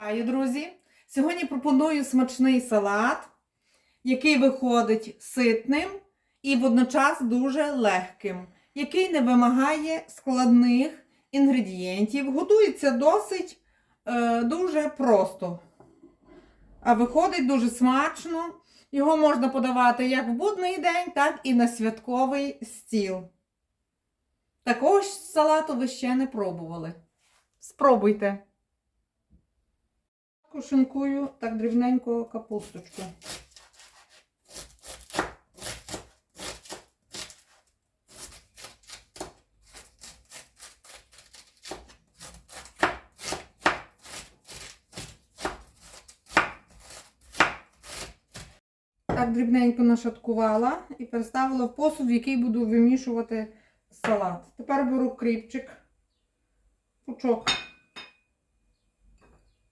Вітаю, друзі! Сьогодні пропоную смачний салат, який виходить ситним і водночас дуже легким, який не вимагає складних інгредієнтів. Готується досить е, дуже просто. А виходить дуже смачно. Його можна подавати як в будний день, так і на святковий стіл. Такого ж салату ви ще не пробували. Спробуйте. Шинкую так дрібненько капусточку. Так дрібненько нашаткувала і переставила в посуд, в який буду вимішувати салат. Тепер беру кріпчик, пучок.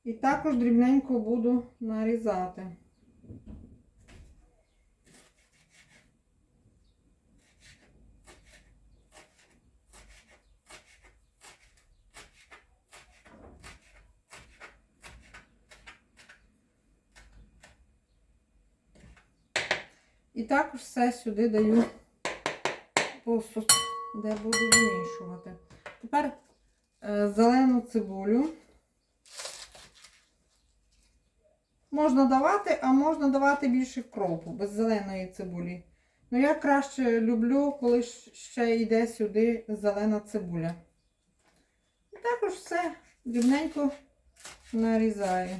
І також дрібненько буду нарізати. І також все сюди даю посуд, де буду вимішувати. Тепер е, зелену цибулю. Можна давати, а можна давати більше кропу, без зеленої цибулі. Ну, я краще люблю, коли ще йде сюди зелена цибуля. І також все дрібненько нарізаю.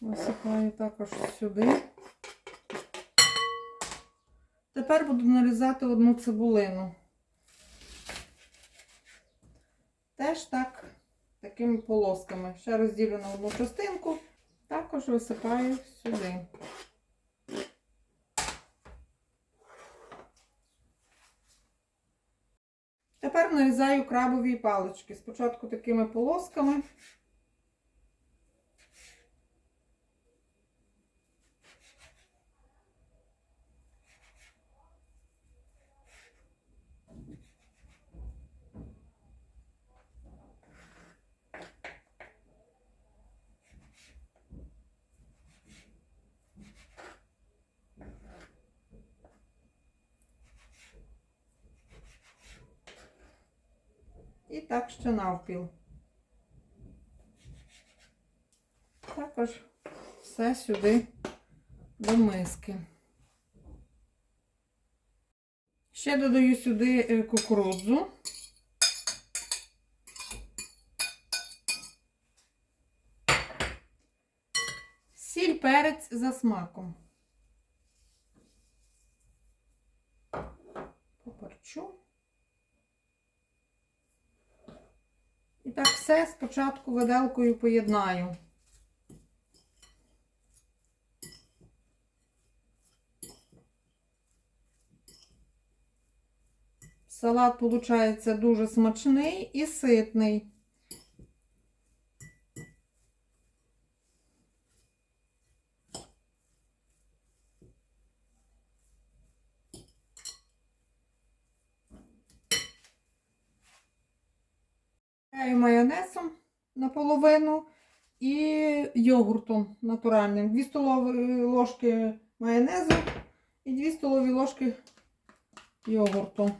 Висипаю також сюди. Тепер буду нарізати одну цибулину. Теж так, такими полосками. Ще розділю на одну частинку, також висипаю сюди. Тепер нарізаю крабові палички. Спочатку такими полосками. Так ще навпіл. Також все сюди до миски. Ще додаю сюди е, кукурудзу. Сіль, перець за смаком. Поперчу. І так все спочатку виделкою поєднаю. Салат виходить дуже смачний і ситний. Майонезом наполовину і йогуртом натуральним. 2 столові ложки майонезу і 2 столові ложки йогурту.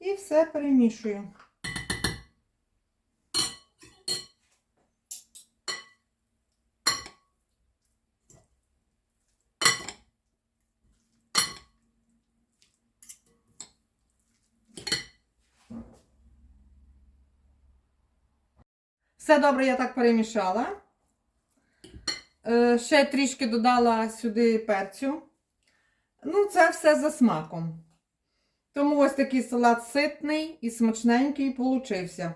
І все перемішую. Все добре, я так перемішала. Е, Ще трішки додала сюди перцю. Ну, це все за смаком. Тому ось такий салат ситний і смачненький получився.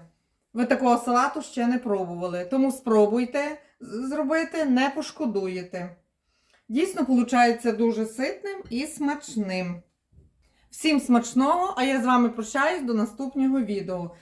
Ви такого салату ще не пробували. Тому спробуйте зробити, не пошкодуєте. Дійсно, виходить дуже ситним і смачним. Всім смачного, а я з вами прощаюсь до наступного відео.